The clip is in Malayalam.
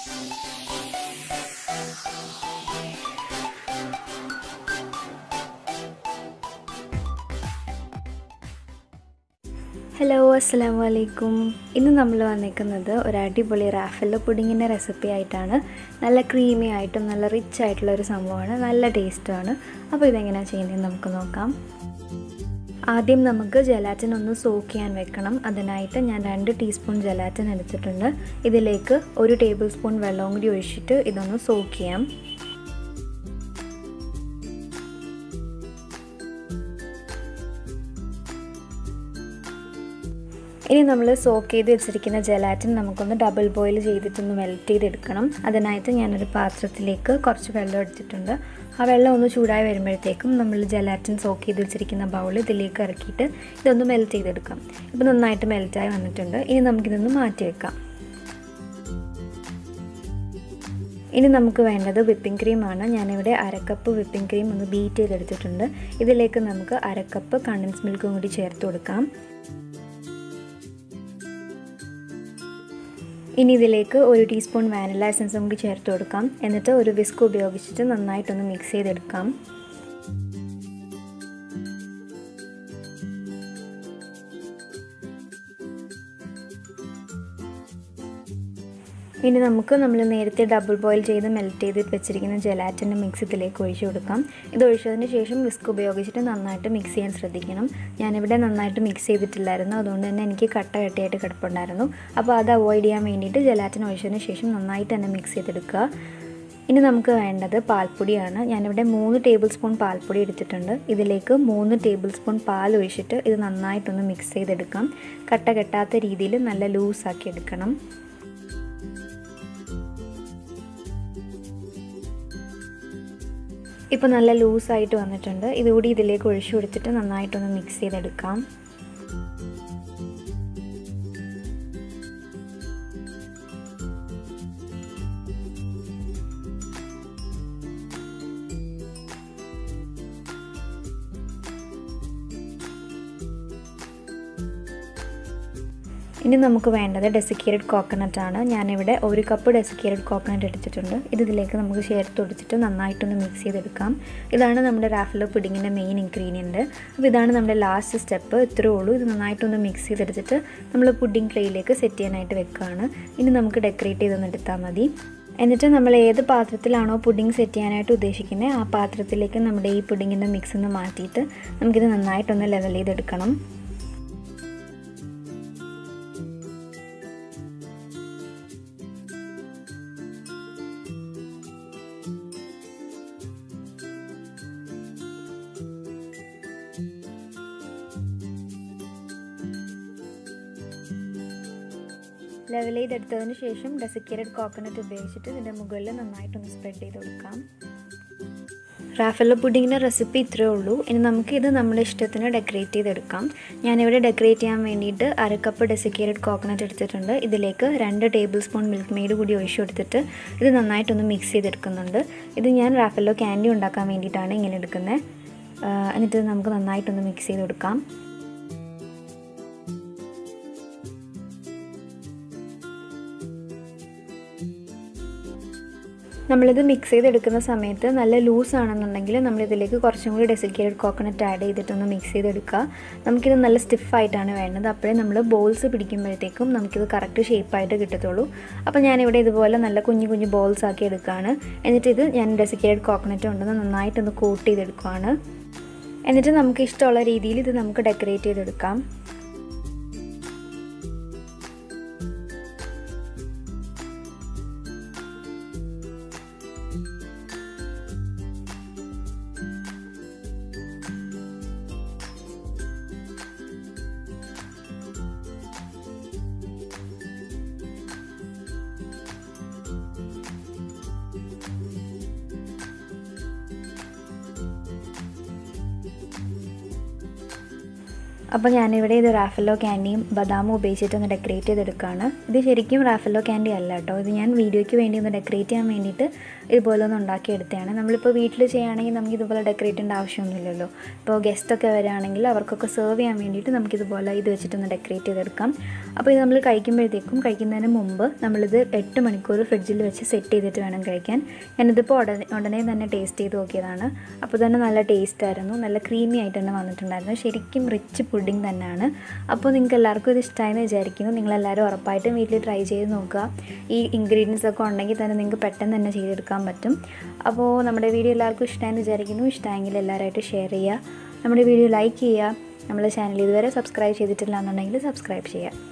ഹലോ അസ്സാം വലൈക്കും ഇന്ന് നമ്മൾ വന്നിരിക്കുന്നത് ഒരു അടിപൊളി റാഫല്ല പുഡിങ്ങിന്റെ റെസിപ്പി ആയിട്ടാണ്. നല്ല ക്രീമി ആയിട്ടും നല്ല റിച്ച് ആയിട്ടുള്ള ഒരു സംഭവമാണ്. നല്ല ടേസ്റ്റാണ് അപ്പോൾ ഇതെങ്ങനെയാണ് ചെയ്യുന്നതെന്ന് നമുക്ക് നോക്കാം. ആദ്യം നമുക്ക് ജലാറ്റിൻ ഒന്ന് സോക്ക് ചെയ്യാൻ വെക്കണം. അതിനായിട്ട് ഞാൻ രണ്ട് ടീസ്പൂൺ ജലാറ്റിൻ എടുത്തിട്ടുണ്ട്. ഇതിലേക്ക് ഒരു ടേബിൾ സ്പൂൺ വെള്ളവും കൂടി ഒഴിച്ചിട്ട് ഇതൊന്ന് സോക്ക് ചെയ്യാം. ഇനി നമ്മൾ സോക്ക് ചെയ്ത് വെച്ചിരിക്കുന്ന ജലാറ്റിൻ നമുക്കൊന്ന് ഡബിൾ ബോയിൽ ചെയ്തിട്ടൊന്ന് മെൽറ്റ് ചെയ്തെടുക്കണം. അതിനായിട്ട് ഞാനൊരു പാത്രത്തിലേക്ക് കുറച്ച് വെള്ളം എടുത്തിട്ടുണ്ട്. ആ വെള്ളം ഒന്ന് ചൂടായി വരുമ്പോഴത്തേക്കും നമ്മൾ ജലാറ്റിൻ സോക്ക് ചെയ്ത് വെച്ചിരിക്കുന്ന ബൗൾ ഇതിലേക്ക് ഇറക്കിയിട്ട് ഇതൊന്ന് മെൽറ്റ് ചെയ്തെടുക്കാം. ഇപ്പോൾ നന്നായിട്ട് മെൽറ്റായി വന്നിട്ടുണ്ട്. ഇനി നമുക്കിതൊന്ന് മാറ്റി വെക്കാം. ഇനി നമുക്ക് വേണ്ടത് വിപ്പിംഗ് ക്രീമാണ് ഞാനിവിടെ അരക്കപ്പ് വിപ്പിംഗ് ക്രീം ഒന്ന് ബീറ്റ് ചെയ്തെടുത്തിട്ടുണ്ട്. ഇതിലേക്ക് നമുക്ക് അരക്കപ്പ് കണ്ടൻസ് മിൽക്കും കൂടി ചേർത്ത് കൊടുക്കാം. ഇനി ഇതിലേക്ക് ഒരു ടീസ്പൂൺ വാനില എസൻസും കൂടി ചേർത്ത് കൊടുക്കാം. എന്നിട്ട് ഒരു വിസ്ക് ഉപയോഗിച്ചിട്ട് നന്നായിട്ടൊന്ന് മിക്സ് ചെയ്തെടുക്കാം. ഇനി നമുക്ക് നമ്മൾ നേരത്തെ ഡബിൾ ബോയിൽ ചെയ്ത് മെൽറ്റ് ചെയ്ത് വെച്ചിരിക്കുന്ന ജലാറ്റിന്റെ മിക്സ് ഇതിലേക്ക് ഒഴിച്ചു കൊടുക്കാം. ഇത് ഒഴിച്ചതിന് ശേഷം വിസ്ക് ഉപയോഗിച്ചിട്ട് നന്നായിട്ട് മിക്സ് ചെയ്യാൻ ശ്രദ്ധിക്കണം. ഞാനിവിടെ നന്നായിട്ട് മിക്സ് ചെയ്തിട്ടില്ലായിരുന്നു. അതുകൊണ്ട് തന്നെ എനിക്ക് കട്ട കട്ടിയായിട്ട് കിടപ്പുണ്ടായിരുന്നു. അപ്പോൾ അത് അവോയ്ഡ് ചെയ്യാൻ വേണ്ടിയിട്ട് ജലാറ്റിൻ ഒഴിച്ചതിന് ശേഷം നന്നായിട്ട് തന്നെ മിക്സ് ചെയ്തെടുക്കുക. ഇനി നമുക്ക് വേണ്ടത് പാൽപ്പൊടിയാണ്. ഞാനിവിടെ മൂന്ന് ടേബിൾ സ്പൂൺ പാൽപ്പൊടി എടുത്തിട്ടുണ്ട്. ഇതിലേക്ക് മൂന്ന് ടേബിൾ സ്പൂൺ പാൽ ഒഴിച്ചിട്ട് ഇത് നന്നായിട്ടൊന്ന് മിക്സ് ചെയ്തെടുക്കാം. കട്ട കെട്ടാത്ത രീതിയിൽ നല്ല ലൂസാക്കി എടുക്കണം. ഇപ്പോൾ നല്ല ലൂസായിട്ട് വന്നിട്ടുണ്ട്. ഇതുകൂടി ഇതിലേക്ക് ഒഴിച്ചു കൊടുത്തിട്ട് നന്നായിട്ടൊന്ന് മിക്സ് ചെയ്തെടുക്കാം. ഇനി നമുക്ക് വേണ്ടത് ഡെസിക്കേറ്റഡ് കോക്കനട്ട് ആണ്. ഞാനിവിടെ ഒരു കപ്പ് ഡെസിക്കേറ്റഡ് കോക്കനട്ട് എടുത്തിട്ടുണ്ട്. ഇത് ഇതിലേക്ക് നമുക്ക് ചേർത്ത് ഒടിച്ചിട്ട് നന്നായിട്ടൊന്ന് മിക്സ് ചെയ്തെടുക്കാം. ഇതാണ് നമ്മുടെ റാഫിലോ പുഡിങ്ങിന്റെ മെയിൻ ഇൻഗ്രീഡിയന്റ് അപ്പോൾ ഇതാണ് നമ്മുടെ ലാസ്റ്റ് സ്റ്റെപ്പ് ഇത്രയേ ഉള്ളൂ. ഇത് നന്നായിട്ടൊന്ന് മിക്സ് ചെയ്തെടുത്തിട്ട് നമ്മൾ പുഡിംഗ് ട്രേയിലേക്ക് സെറ്റ് ചെയ്യാനായിട്ട് വെക്കുകയാണ് ഇനി നമുക്ക് ഡെക്കറേറ്റ് ചെയ്തൊന്ന് എടുത്താൽ മതി. എന്നിട്ട് നമ്മൾ ഏത് പാത്രത്തിലാണോ പുഡിംഗ് സെറ്റ് ചെയ്യാനായിട്ട് ഉദ്ദേശിക്കുന്നത് ആ പാത്രത്തിലേക്ക് നമ്മുടെ ഈ പുഡിങ്ങിന്റെ മിക്സ് ഒന്ന് മാറ്റിയിട്ട് നമുക്കിത് നന്നായിട്ടൊന്ന് ലെവൽ ചെയ്തെടുക്കണം. ലെവൽ ചെയ്തെടുത്തതിന് ശേഷം ഡെസിക്കേറ്റഡ് കോക്കനട്ട് ഉപയോഗിച്ചിട്ട് ഇതിന്റെ മുകളിൽ നന്നായിട്ടൊന്ന് സ്പ്രെഡ് ചെയ്ത് കൊടുക്കാം. റാഫല്ലോ പുഡിങ്ങിന്റെ റെസിപ്പി ഇത്രയേ ഉള്ളൂ. ഇനി നമുക്ക് ഇത് നമ്മുടെ ഇഷ്ടത്തിന് ഡെക്കറേറ്റ് ചെയ്തെടുക്കാം. ഞാനിവിടെ ഡെക്കറേറ്റ് ചെയ്യാൻ വേണ്ടിയിട്ട് അര കപ്പ് ഡെസിക്കേറ്റഡ് കോക്കനട്ട് എടുത്തിട്ടുണ്ട്. ഇതിലേക്ക് രണ്ട് ടേബിൾ സ്പൂൺ മിൽക്ക് മെയ്ഡ് കൂടി ഒഴിച്ചു കൊടുത്തിട്ട് ഇത് നന്നായിട്ടൊന്ന് മിക്സ് ചെയ്തെടുക്കുന്നുണ്ട്. ഇത് ഞാൻ റാഫല്ലോ ക്യാൻഡി ഉണ്ടാക്കാൻ വേണ്ടിയിട്ടാണ് ഇങ്ങനെ എടുക്കുന്നത്. എന്നിട്ട് നമുക്ക് നന്നായിട്ടൊന്ന് മിക്സ് ചെയ്ത് കൊടുക്കാം. നമ്മളിത് മിക്സ് ചെയ്തെടുക്കുന്ന സമയത്ത് നല്ല ലൂസ് ആണെന്നുണ്ടെങ്കിൽ നമ്മളിതിലേക്ക് കുറച്ചും കൂടി ഡെസിക്കേറ്റഡ് കോക്കനട്ട് ആഡ് ചെയ്തിട്ടൊന്ന് മിക്സ് ചെയ്തെടുക്കുക. നമുക്കിത് നല്ല സ്റ്റിഫായിട്ടാണ് വേണ്ടത്. അപ്പോഴേ നമ്മൾ ബോൾസ് പിടിക്കുമ്പോഴത്തേക്കും നമുക്കിത് കറക്റ്റ് ഷേപ്പായിട്ട് കിട്ടത്തുള്ളൂ. അപ്പോൾ ഞാനിവിടെ ഇതുപോലെ നല്ല കുഞ്ഞു കുഞ്ഞു ബോൾസ് ആക്കി എടുക്കുകയാണ്. എന്നിട്ട് ഇത് ഞാൻ ഡെസിക്കേറ്റഡ് കോക്കനട്ട് കൊണ്ടുവന്ന് നന്നായിട്ടൊന്ന് കോട്ട് ചെയ്തെടുക്കുകയാണ്. എന്നിട്ട് നമുക്ക് ഇഷ്ടമുള്ള രീതിയിൽ ഇത് നമുക്ക് ഡെക്കറേറ്റ് ചെയ്തെടുക്കാം. അപ്പോൾ ഞാനിവിടെ ഇത് റാഫലോ ക്യാൻഡിയും ബദാമും ഉപയോഗിച്ചിട്ട് ഒന്ന് ഡെക്കറേറ്റ് ചെയ്തെടുക്കുകയാണ് ഇത് ശരിക്കും റാഫലോ ക്യാൻഡി അല്ല കേട്ടോ. ഇത് ഞാൻ വീഡിയോയ്ക്ക് വേണ്ടി ഒന്ന് ഡെക്കറേറ്റ് ചെയ്യാൻ വേണ്ടിയിട്ട് ഇതുപോലെ ഒന്ന് ഉണ്ടാക്കിയെടുത്തതാണ് നമ്മളിപ്പോൾ വീട്ടിൽ ചെയ്യുകയാണെങ്കിൽ നമുക്ക് ഇതുപോലെ ഡെക്കറേറ്റ് ചെയ്യേണ്ട ആവശ്യമൊന്നുമില്ലല്ലോ. ഇപ്പോൾ ഗസ്റ്റൊക്കെ വരികയാണെങ്കിൽ അവർക്കൊക്കെ സെർവ് ചെയ്യാൻ വേണ്ടിയിട്ട് നമുക്കിതുപോലെ ഇത് വെച്ചിട്ടൊന്ന് ഡെക്കറേറ്റ് ചെയ്തെടുക്കാം. അപ്പോൾ ഇത് നമ്മൾ കഴിക്കുമ്പോഴത്തേക്കും കഴിക്കുന്നതിന് മുമ്പ് നമ്മളിത് എട്ട് മണിക്കൂർ ഫ്രിഡ്ജിൽ വെച്ച് സെറ്റ് ചെയ്തിട്ട് വേണം കഴിക്കാൻ. ഞാനിതിപ്പോൾ ഉടനെ ഉടനെ തന്നെ ടേസ്റ്റ് ചെയ്ത് നോക്കിയതാണ്. അപ്പോൾ തന്നെ നല്ല ടേസ്റ്റ് ആയിരുന്നു. നല്ല ക്രീമി ആയിട്ട് തന്നെ വന്നിട്ടുണ്ടായിരുന്നു. ശരിക്കും റിച്ച് പുഡിംഗ് തന്നെയാണ്. അപ്പോൾ നിങ്ങൾക്ക് എല്ലാവർക്കും ഇത് ഇഷ്ടമായെന്ന് വിചാരിക്കുന്നു. നിങ്ങളെല്ലാവരും ഉറപ്പായിട്ടും വീട്ടിൽ ട്രൈ ചെയ്ത് നോക്കുക. ഈ ഇൻഗ്രീഡിയൻസ് ഒക്കെ ഉണ്ടെങ്കിൽ തന്നെ നിങ്ങൾക്ക് പെട്ടെന്ന് തന്നെ ചെയ്തെടുക്കാൻ പറ്റും. അപ്പോൾ നമ്മുടെ വീഡിയോ എല്ലാവർക്കും ഇഷ്ടമായെന്ന് വിചാരിക്കുന്നു. ഇഷ്ടമായെങ്കിൽ എല്ലാവരുമായിട്ട് ഷെയർ ചെയ്യുക. നമ്മുടെ വീഡിയോ ലൈക്ക് ചെയ്യുക. നമ്മുടെ ചാനൽ ഇതുവരെ സബ്സ്ക്രൈബ് ചെയ്തിട്ടില്ല എന്നുണ്ടെങ്കിൽ സബ്സ്ക്രൈബ് ചെയ്യുക.